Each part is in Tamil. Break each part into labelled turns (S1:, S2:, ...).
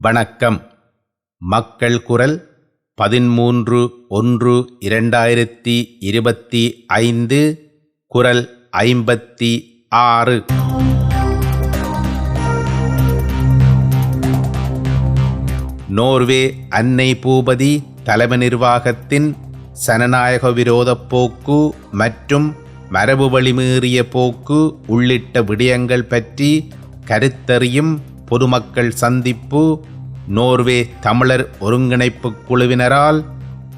S1: வணக்கம். மக்கள் குரல் பதிமூன்று ஒன்று இரண்டாயிரத்தி இருபத்தி ஐந்து குரல் ஐம்பத்தி ஆறு. நோர்வே அன்னை பூபதி தலைமை நிர்வாகத்தின் சனநாயக விரோதப் போக்கு மற்றும் மரபு வழிமீறிய போக்கு உள்ளிட்ட விடயங்கள் பற்றி கருத்தறியும் பொதுமக்கள் சந்திப்பு நோர்வே தமிழர் ஒருங்கிணைப்பு குழுவினரால்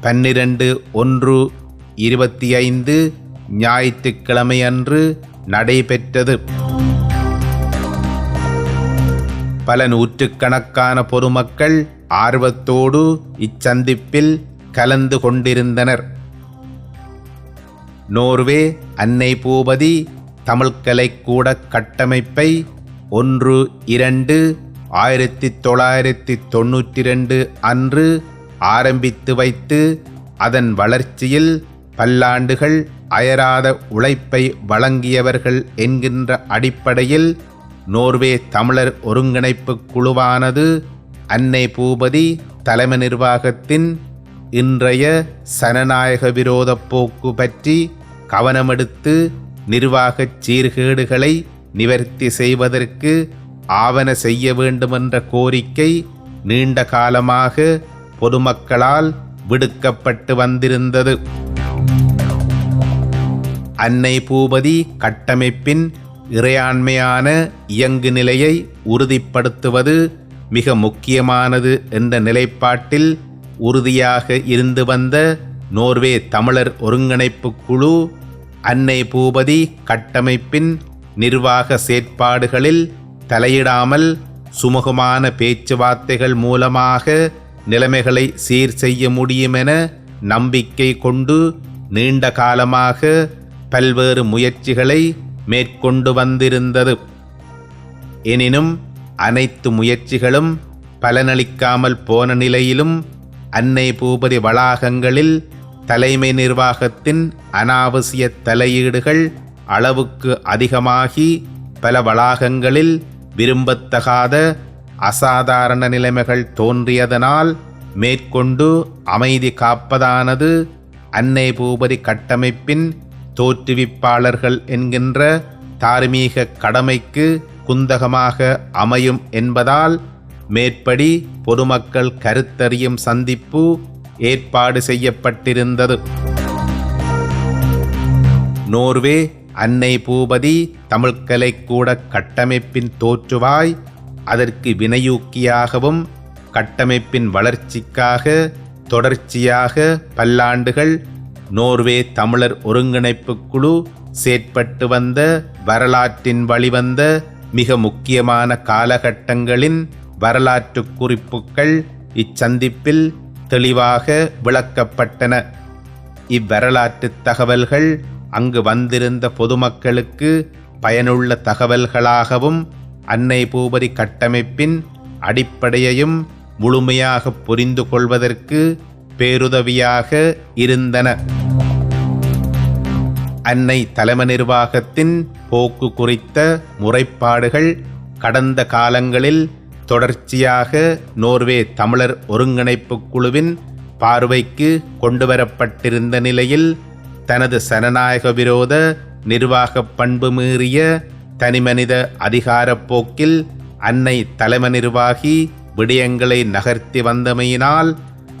S1: பன்னிரண்டு ஒன்று இருபத்தி ஐந்து ஞாயிற்றுக்கிழமையன்று நடைபெற்றது. பல நூற்றுக்கணக்கான பொதுமக்கள் ஆர்வத்தோடு இச்சந்திப்பில் கலந்து கொண்டிருந்தனர். நோர்வே அன்னை பூபதி தமிழ்கலைக்கூட கட்டமைப்பை ஒன்று இரண்டு ஆயிரத்தி தொள்ளாயிரத்தி தொண்ணூற்றி ரெண்டு அன்று ஆரம்பித்து வைத்து அதன் வளர்ச்சியில் பல்லாண்டுகள் அயராத உழைப்பை வழங்கியவர்கள் என்கின்ற அடிப்படையில் நோர்வே தமிழர் ஒருங்கிணைப்பு குழுவானது அன்னை பூபதி தலைமை நிர்வாகத்தின் இன்றைய சனநாயக விரோத போக்கு பற்றி கவனமெடுத்து நிர்வாகச் சீர்கேடுகளை நிவர்த்தி செய்வதற்கு ஆவன செய்ய வேண்டுமென்ற கோரிக்கை நீண்ட காலமாக பொதுமக்களால் விடுக்கப்பட்டு வந்திருந்தது. அன்னை பூபதி கட்டமைப்பின் இறையாண்மையான இயங்கு நிலையை உறுதிப்படுத்துவது மிக முக்கியமானது என்ற நிலைப்பாட்டில் உறுதியாக இருந்து வந்த நோர்வே தமிழர் ஒருங்கிணைப்பு குழு அன்னை பூபதி கட்டமைப்பின் நிர்வாக செயற்பாடுகளில் தலையிடாமல் சுமூகமான பேச்சுவார்த்தைகள் மூலமாக நிலைமைகளை சீர் செய்ய முடியுமென நம்பிக்கை கொண்டு நீண்ட காலமாக பல்வேறு முயற்சிகளை மேற்கொண்டு வந்திருந்தது. எனினும் அனைத்து முயற்சிகளும் பலனளிக்காமல் போன நிலையிலும் அன்னை பூபதி வளாகங்களில் தலைமை நிர்வாகத்தின் அனாவசிய தலையீடுகள் அளவுக்கு அதிகமாகி பல வளாகங்களில் விரும்பத்தகாத அசாதாரண நிலைமைகள் தோன்றியதனால் மேற்கொண்டு அமைதி காப்பதானது அன்னை பூபதி கட்டமைப்பின் தோற்றுவிப்பாளர்கள் என்கின்ற தார்மீக கடமைக்கு குந்தகமாக அமையும் என்பதால் மேற்படி பொதுமக்கள் கருத்தறியும் சந்திப்பு ஏற்பாடு செய்யப்பட்டிருந்தது. நோர்வே அன்னை பூபதி தமிழ்கலைக்கூட கட்டமைப்பின் தோற்றுவாய் அதற்கு வினையூக்கியாகவும் கட்டமைப்பின் வளர்ச்சிக்காக தொடர்ச்சியாக பல்லாண்டுகள் நோர்வே தமிழர் ஒருங்கிணைப்பு குழு செயற்பட்டு வந்த வரலாற்றின் வழிவந்த மிக முக்கியமான காலகட்டங்களின் வரலாற்று குறிப்புகள் இச்சந்திப்பில் தெளிவாக விளக்கப்பட்டன. இவ்வரலாற்று தகவல்கள் அங்கு வந்திருந்த பொதுமக்களுக்கு பயனுள்ள தகவல்களாகவும் அன்னை பூபதி கட்டமைப்பின் அடிப்படையையும் முழுமையாக புரிந்து கொள்வதற்கு பேருதவியாக இருந்தன. அன்னை தலைமை நிர்வாகத்தின் போக்கு குறித்த முறைப்பாடுகள் கடந்த காலங்களில் தொடர்ச்சியாக நோர்வே தமிழர் ஒருங்கிணைப்பு குழுவின் பார்வைக்கு கொண்டுவரப்பட்டிருந்த நிலையில் தனது சனநாயக விரோத நிர்வாக பண்பு மீறிய தனிமனித அதிகாரப் போக்கில் அன்னை தலைமை நிர்வாகி விடயங்களை நகர்த்தி வந்தமையினால்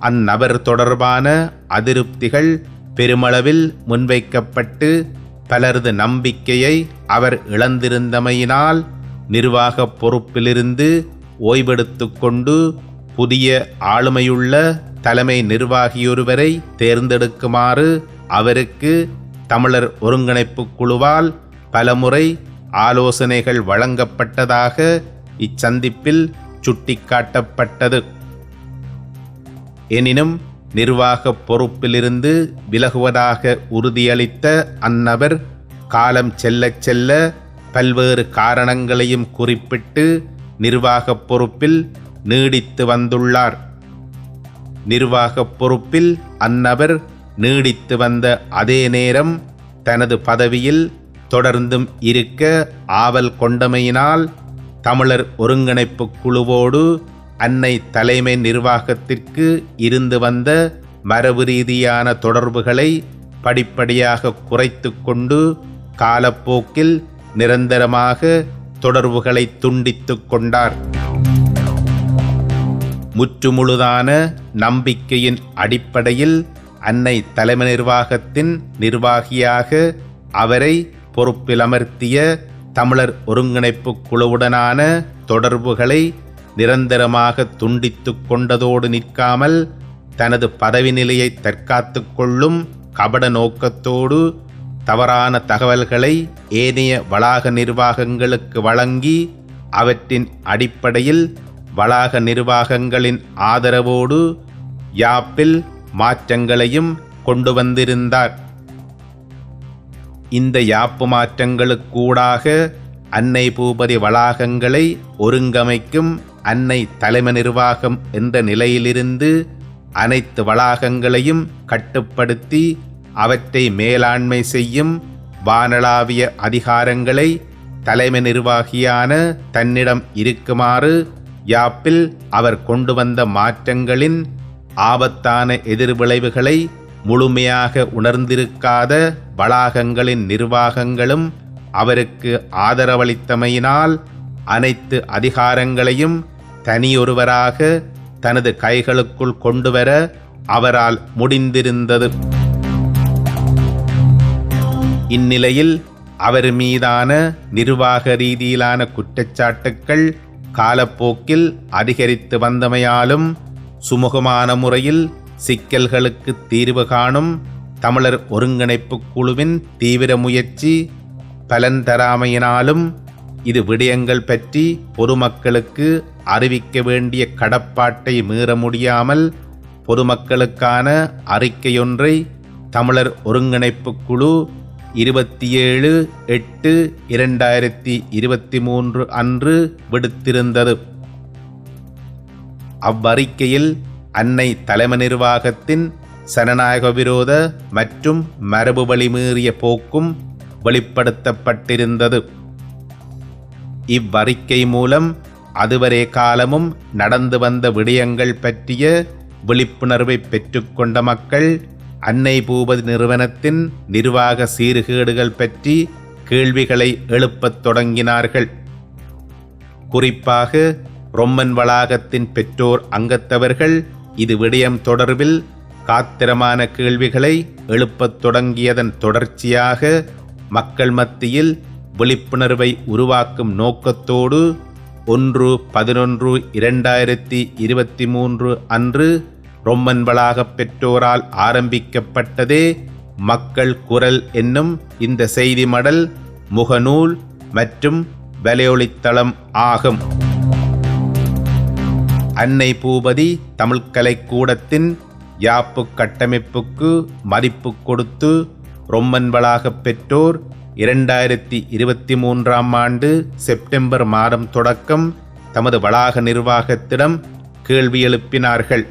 S1: அந்நபர் தொடர்பான அதிருப்திகள் பெருமளவில் முன்வைக்கப்பட்டு பலரது நம்பிக்கையை அவர் இழந்திருந்தமையினால் நிர்வாக பொறுப்பிலிருந்து ஓய்வெடுத்து கொண்டு புதிய ஆளுமையுள்ள தலைமை நிர்வாகியொருவரை தேர்ந்தெடுக்குமாறு அவருக்கு தமிழர் ஒருங்கிணைப்பு குழுவால் பலமுறை ஆலோசனைகள் வழங்கப்பட்டதாக இச்சந்திப்பில் சுட்டிக்காட்டப்பட்டது. எனினும் நிர்வாக பொறுப்பிலிருந்து விலகுவதாக உறுதியளித்த அந்நபர் காலம் செல்ல செல்ல பல்வேறு காரணங்களையும் குறிப்பிட்டு நிர்வாக பொறுப்பில் நீடித்து வந்துள்ளார். நிர்வாக பொறுப்பில் அந்நபர் நீடித்து வந்த அதே நேரம் தனது பதவியில் தொடர்ந்தும் இருக்க ஆவல் கொண்டமையினால் தமிழர் ஒருங்கிணைப்பு குழுவோடு அன்னை தலைமை நிர்வாகத்திற்கு இருந்து வந்த மரபு ரீதியான தொடர்புகளை படிப்படியாக குறைத்து கொண்டு காலப்போக்கில் நிரந்தரமாக தொடர்புகளை துண்டித்துக் கொண்டார். முற்றுமுழுதான நம்பிக்கையின் அடிப்படையில் அன்னை தலைமை நிர்வாகத்தின் நிர்வாகியாக அவரை பொறுப்பில் அமர்த்திய தமிழர் ஒருங்கிணைப்பு குழுவுடனான தொடர்புகளை நிரந்தரமாக துண்டித்து கொண்டதோடு நிற்காமல் தனது பதவி நிலையை தற்காத்து கொள்ளும் கபட நோக்கத்தோடு தவறான தகவல்களை ஏனைய வளாக நிர்வாகங்களுக்கு வழங்கி அவற்றின் அடிப்படையில் வளாக நிர்வாகங்களின் ஆதரவோடு யாப்பில் மாற்றங்களையும் கொண்டு வந்திருந்தார் இந்த யாப்பு மாற்றங்களுக்கூடாக அன்னை பூபதி வளாகங்களை ஒருங்கமைக்கும் அன்னை தலைமை நிர்வாகம் என்ற நிலையிலிருந்து அனைத்து வளாகங்களையும் கட்டுப்படுத்தி அவற்றை மேலாண்மை செய்யும் வானளாவிய அதிகாரங்களை தலைமை நிர்வாகியான தன்னிடம் இருக்குமாறு யாப்பில் அவர் கொண்டு வந்த மாற்றங்களின் ஆபத்தான எதிர்விளைவுகளை முழுமையாக உணர்ந்திருக்காத வளாகங்களின் நிர்வாகங்களும் அவருக்கு ஆதரவளித்தமையினால் அனைத்து அதிகாரங்களையும் தனியொருவராக தனது கைகளுக்குள் கொண்டுவர அவரால் முடிந்திருந்தது. இந்நிலையில் அவர் மீதான நிர்வாக ரீதியிலான குற்றச்சாட்டுக்கள் காலப்போக்கில் அதிகரித்து வந்தமையாலும் சுமூகமான முறையில் சிக்கல்களுக்கு தீர்வு காணும் தமிழர் ஒருங்கிணைப்பு குழுவின் தீவிர முயற்சி பலன் தராமையினாலும் இது விடயங்கள் பற்றி பொதுமக்களுக்கு அறிவிக்க வேண்டிய கடப்பாட்டை மீற முடியாமல் பொதுமக்களுக்கான அறிக்கையொன்றை தமிழர் ஒருங்கிணைப்பு குழு இருபத்தி ஏழு எட்டு இரண்டாயிரத்தி இருபத்தி மூன்று அன்று விடுத்திருந்தது. அவ்வறிக்கையில் அன்னை தலைமை நிர்வாகத்தின் சனநாயக விரோத மற்றும் மரபு வழிமீறிய போக்கும் வெளிப்படுத்தப்பட்டிருந்தது. இவ்வறிக்கை மூலம் அதுவரை காலமும் நடந்து வந்த விடயங்கள் பற்றிய விழிப்புணர்வை பெற்றுக்கொண்ட மக்கள் அன்னை பூபதி நிறுவனத்தின் நிர்வாக சீர்கேடுகள் பற்றி கேள்விகளை எழுப்பத் தொடங்கினார்கள். குறிப்பாக ரொம்மன் வளாகத்தின் பெற்றோர் அங்கத்தவர்கள் இது விடயம் தொடர்பில் காத்திரமான கேள்விகளை எழுப்பத் தொடங்கியதன் தொடர்ச்சியாக மக்கள் மத்தியில் விழிப்புணர்வை உருவாக்கும் நோக்கத்தோடு ஒன்று பதினொன்று இரண்டாயிரத்தி இருபத்தி மூன்று அன்று ரொம்மன் வளாகப் பெற்றோரால் ஆரம்பிக்கப்பட்டதே மக்கள் குரல் என்னும் இந்த செய்தி மடல் முகநூல் மற்றும் வலையொலித்தளம் ஆகும். அன்னை பூபதி தமிழ்கலை கலைக்கூடத்தின் யாப்பு கட்டமைப்புக்கு மதிப்பு கொடுத்து ரொம்மன் வளாகப் பெற்றோர் இரண்டாயிரத்தி இருபத்தி மூன்றாம் ஆண்டு செப்டம்பர் மாதம் தொடக்கம் தமது வளாக நிர்வாகத்திடம் கேள்வி எழுப்பினார்கள்.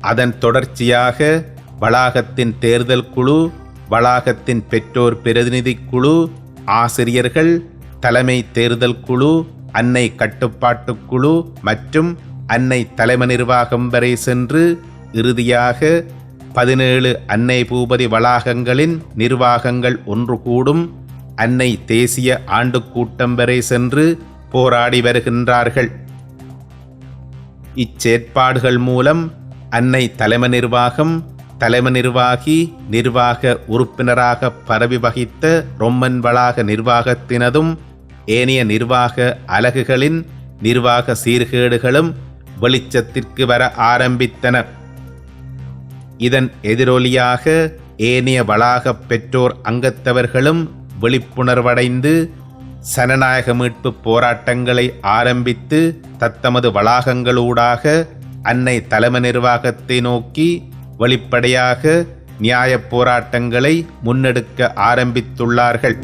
S1: அதன் தொடர்ச்சியாக வளாகத்தின் தேர்தல் குழு வளாகத்தின் பெற்றோர் பிரதிநிதி குழு ஆசிரியர்கள் தலைமை தேர்தல் குழு அன்னை கட்டுப்பாட்டு குழு மற்றும் அன்னை தலைமை நிர்வாகம் வரை சென்று இறுதியாக பதினேழு அன்னை பூபதி வளாகங்களின் நிர்வாகங்கள் ஒன்று கூடும். அன்னை தேசிய ஆண்டு கூட்டம் வரை சென்று போராடி வருகின்றார்கள். இச்சேற்பாடுகள் மூலம் அன்னை தலைமை நிர்வாகம் தலைமை நிர்வாகி நிர்வாக உறுப்பினராக பரவி வகித்த ரொம்மன் வளாக நிர்வாகத்தினதும் ஏனைய நிர்வாக அலகுகளின் நிர்வாக சீர்கேடுகளும் வெளிச்சத்திற்கு வர ஆரம்பித்தன. இதன் எதிரொலியாக ஏனைய வளாக பெற்றோர் அங்கத்தவர்களும் விழிப்புணர்வடைந்து சனநாயக மீட்பு போராட்டங்களை ஆரம்பித்து தத்தமது வளாகங்களூடாக அன்னை தலைமை நிர்வாகத்தை நோக்கி வெளிப்படையாக நியாயப் போராட்டங்களை முன்னெடுக்க ஆரம்பித்துள்ளார்கள்.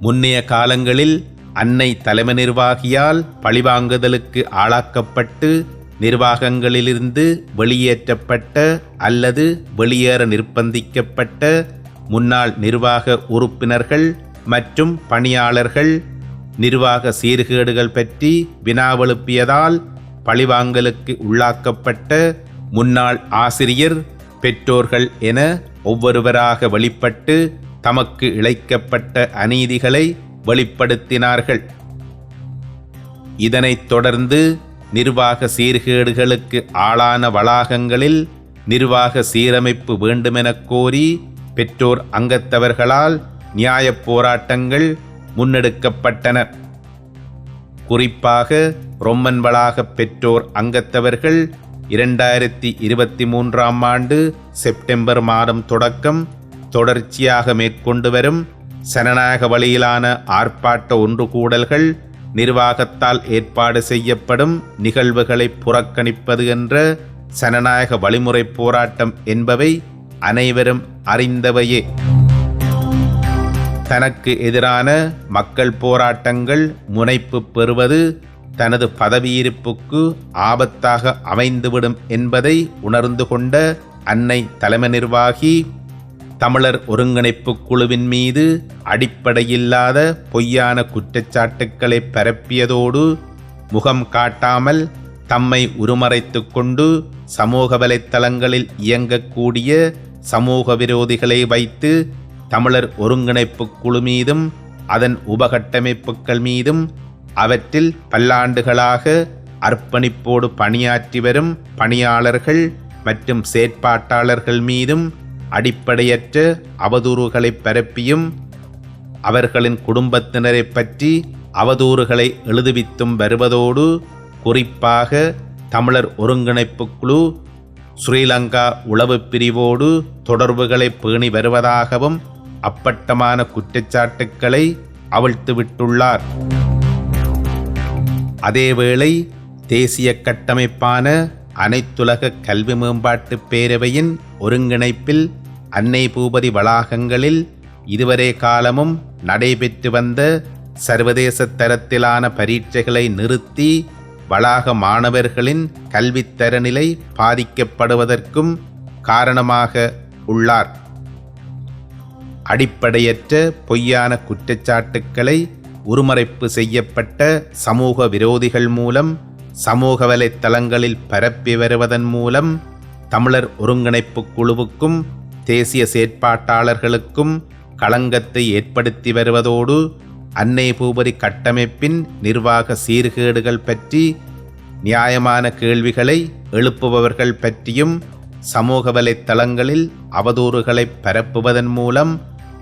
S1: முன்னைய காலங்களில் அன்னை தலைமை நிர்வாகியால் பழிவாங்குதலுக்கு ஆளாக்கப்பட்டு நிர்வாகங்களிலிருந்து வெளியேற்றப்பட்ட அல்லது வெளியேற நிர்பந்திக்கப்பட்ட முன்னாள் நிர்வாக உறுப்பினர்கள் மற்றும் பணியாளர்கள் நிர்வாக சீர்கேடுகள் பற்றி வினாவெழுப்பியதால் பழிவாங்கலுக்கு உள்ளாக்கப்பட்ட முன்னாள் ஆசிரியர் பெற்றோர்கள் என ஒவ்வொருவராக வெளிப்பட்டு தமக்கு இழைக்கப்பட்ட அநீதிகளை வெளிப்படுத்தினார்கள். இதனைத் தொடர்ந்து நிர்வாக சீர்கேடுகளுக்கு ஆளான வளாகங்களில் நிர்வாக சீரமைப்பு வேண்டுமெனக் கோரி பெற்றோர் அங்கத்தவர்களால் நியாயப் போராட்டங்கள் முன்னெடுக்கப்பட்டன. குறிப்பாக ரொம்மன் வளாக பெற்றோர் அங்கத்தவர்கள் இரண்டாயிரத்தி இருபத்தி மூன்றாம் ஆண்டு செப்டம்பர் மாதம் தொடக்கம் தொடர்ச்சியாக மேற்கொண்டு வரும் சனநாயக வழியிலான ஆர்ப்பாட்ட ஒன்று கூடல்கள் நிர்வாகத்தால் ஏற்பாடு செய்யப்படும் நிகழ்வுகளை புறக்கணிப்பது என்ற சனநாயக வழிமுறை போராட்டம் என்பவை அனைவரும் அறிந்தவையே. தனக்கு எதிரான மக்கள் போராட்டங்கள் முனைப்பு பெறுவது தனது பதவியிருப்புக்கு ஆபத்தாக அமைந்துவிடும் என்பதை உணர்ந்து கொண்ட அன்னை தலைமை நிர்வாகி தமிழர் ஒருங்கிணைப்பு குழுவின் மீது அடிப்படையில்லாத பொய்யான குற்றச்சாட்டுக்களை பரப்பியதோடு முகம் காட்டாமல் தம்மை உருமறைத்து கொண்டு சமூக வலைத்தளங்களில் இயங்கக்கூடிய சமூக விரோதிகளை வைத்து தமிழர் ஒருங்கிணைப்பு குழு மீதும் அதன் உபகட்டமைப்புகள் மீதும் அவற்றில் பல்லாண்டுகளாக அர்ப்பணிப்போடு பணியாற்றி வரும் பணியாளர்கள் மற்றும் செயற்பாட்டாளர்கள் மீதும் அடிப்படையற்ற அவதூறுகளை பரப்பியும் அவர்களின் குடும்பத்தினரை பற்றி அவதூறுகளை எழுதுவித்தும் வருவதோடு குறிப்பாக தமிழர் ஒருங்கிணைப்பு குழு ஸ்ரீலங்கா உளவு பிரிவோடு தொடர்புகளை பேணி வருவதாகவும் அப்பட்டமான குற்றச்சாட்டுக்களை அவிழ்த்துவிட்டுள்ளார் அதேவேளை தேசிய கட்டமைப்பான அனைத்துலக கல்வி மேம்பாட்டு பேரவையின் ஒருங்கிணைப்பில் அன்னை பூபதி வளாகங்களில் இதுவரை காலமும் நடைபெற்று வந்த சர்வதேச தரத்திலான பரீட்சைகளை நிறுத்தி வளாக மாணவர்களின் கல்வித்தரநிலை பாதிக்கப்படுவதற்கும் காரணமாக உள்ளார். அடிப்படையற்ற பொய்யான குற்றச்சாட்டுக்களை உருமறைப்பு செய்யப்பட்ட சமூக விரோதிகள் மூலம் சமூக வலைத்தளங்களில் பரப்பி வருவதன் மூலம் தமிழர் ஒருங்கிணைப்பு குழுவுக்கும் தேசிய செயற்பாட்டாளர்களுக்கும் களங்கத்தை ஏற்படுத்தி வருவதோடு அன்னை பூபரி கட்டமைப்பின் நிர்வாக சீர்கேடுகள் பற்றி நியாயமான கேள்விகளை எழுப்புபவர்கள் பற்றியும் சமூக வலைத்தளங்களில் அவதூறுகளை பரப்புவதன் மூலம்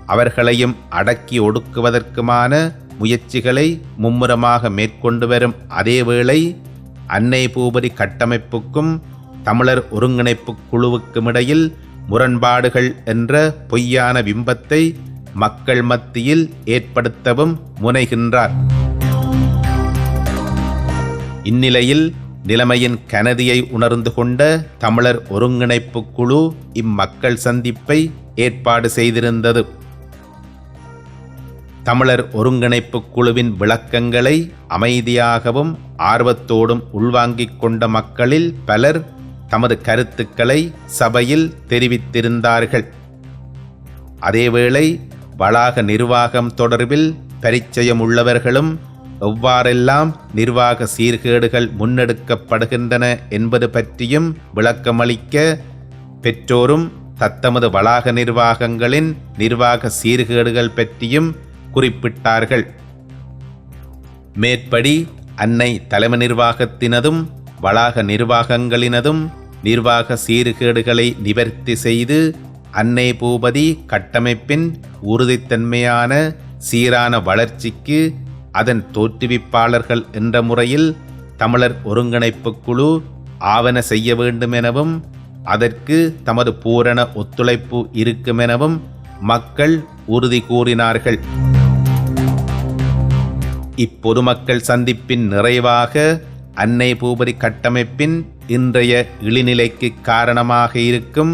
S1: அவர்களையும் அடக்கி ஒடுக்குவதற்குமான முயற்சிகளை மும்முரமாக மேற்கொண்டு வரும் அதேவேளை அன்னை பூபதி கட்டமைப்புக்கும் தமிழர் ஒருங்கிணைப்பு குழுவுக்கும் இடையில் முரண்பாடுகள் என்ற பொய்யான பிம்பத்தை மக்கள் மத்தியில் ஏற்படுத்தவும் முனைகின்றார். இந்நிலையில் நிலைமையின் கனதியை உணர்ந்து கொண்ட தமிழர் ஒருங்கிணைப்பு குழு இம்மக்கள் சந்திப்பை ஏற்பாடு செய்திருந்தது. தமிழர் ஒருங்கிணைப்பு குழுவின் விளக்கங்களை அமைதியாகவும் ஆர்வத்தோடும் உள்வாங்கிக் கொண்ட மக்களில் பலர் தமது கருத்துக்களை சபையில் தெரிவித்திருந்தார்கள். அதேவேளை வளாக நிர்வாகம் தொடர்பில் பரிச்சயம் உள்ளவர்களும் எவ்வாறெல்லாம் நிர்வாக சீர்கேடுகள் முன்னெடுக்கப்படுகின்றன என்பது பற்றியும் விளக்கமளிக்க பெற்றோரும் தத்தமது வளாக நிர்வாகங்களின் நிர்வாக சீர்கேடுகள் பற்றியும் குறிப்பிட்டார்கள். மேற்படி அன்னை தலைமை நிர்வாகத்தினதும் வளாக நிர்வாகங்களினதும் நிர்வாக சீர்கேடுகளை நிவர்த்தி செய்து அன்னை பூபதி கட்டமைப்பின் உறுதித்தன்மையான சீரான வளர்ச்சிக்கு அதன் தோற்றுவிப்பாளர்கள் என்ற முறையில் தமிழர் ஒருங்கிணைப்பு குழு ஆவன செய்ய வேண்டுமெனவும் அதற்கு தமது பூரண ஒத்துழைப்பு இருக்குமெனவும் மக்கள் உறுதி கூறினார்கள். இப்பொதுமக்கள் சந்திப்பின் நிறைவாக அன்னை பூபதி கட்டமைப்பின் இன்றைய இழிநிலைக்கு காரணமாக இருக்கும்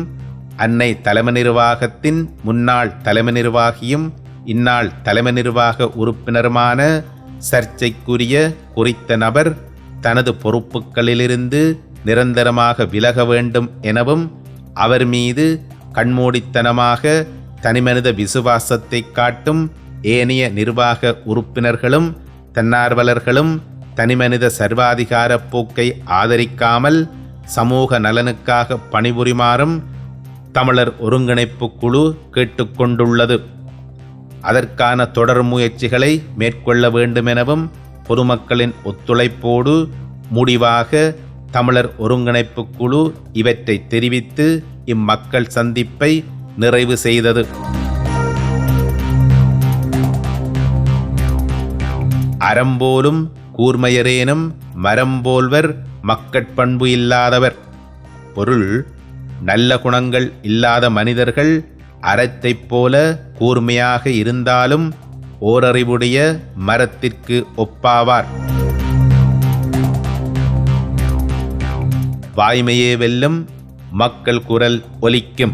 S1: அன்னை தலைமை நிர்வாகத்தின் முன்னாள் தலைமை நிர்வாகியும் இந்நாள் தலைமை நிர்வாக உறுப்பினருமான சர்ச்சைக்குரிய குறித்த நபர் தனது பொறுப்புகளிலிருந்து நிரந்தரமாக விலக வேண்டும் எனவும் அவர் மீது கண்மூடித்தனமாக தனிமனித விசுவாசத்தை காட்டும் ஏனைய நிர்வாக உறுப்பினர்களும் தன்னார்வலர்களும் தனிமனித சர்வாதிகார போக்கை ஆதரிக்காமல் சமூக நலனுக்காக பணிபுரிமாறும் தமிழர் ஒருங்கிணைப்பு குழு கேட்டுக்கொண்டுள்ளது அதற்கான தொடர் முயற்சிகளை மேற்கொள்ள வேண்டுமெனவும் பொதுமக்களின் ஒத்துழைப்போடு முடிவாக தமிழர் ஒருங்கிணைப்பு குழு இவற்றை தெரிவித்து இம்மக்கள் சந்திப்பை நிறைவு செய்தது. அறம்போலும் கூர்மையரேனும் மரம்போல்வர் மக்கட்பண்பு இல்லாதவர். பொருள் நல்ல குணங்கள் இல்லாத மனிதர்கள் அறத்தைப் போல கூர்மையாக இருந்தாலும் ஓரறிவுடைய மரத்திற்கு ஒப்பாவார். வாய்மையே வெல்லும் மக்கள் குரல் ஒலிக்கும்.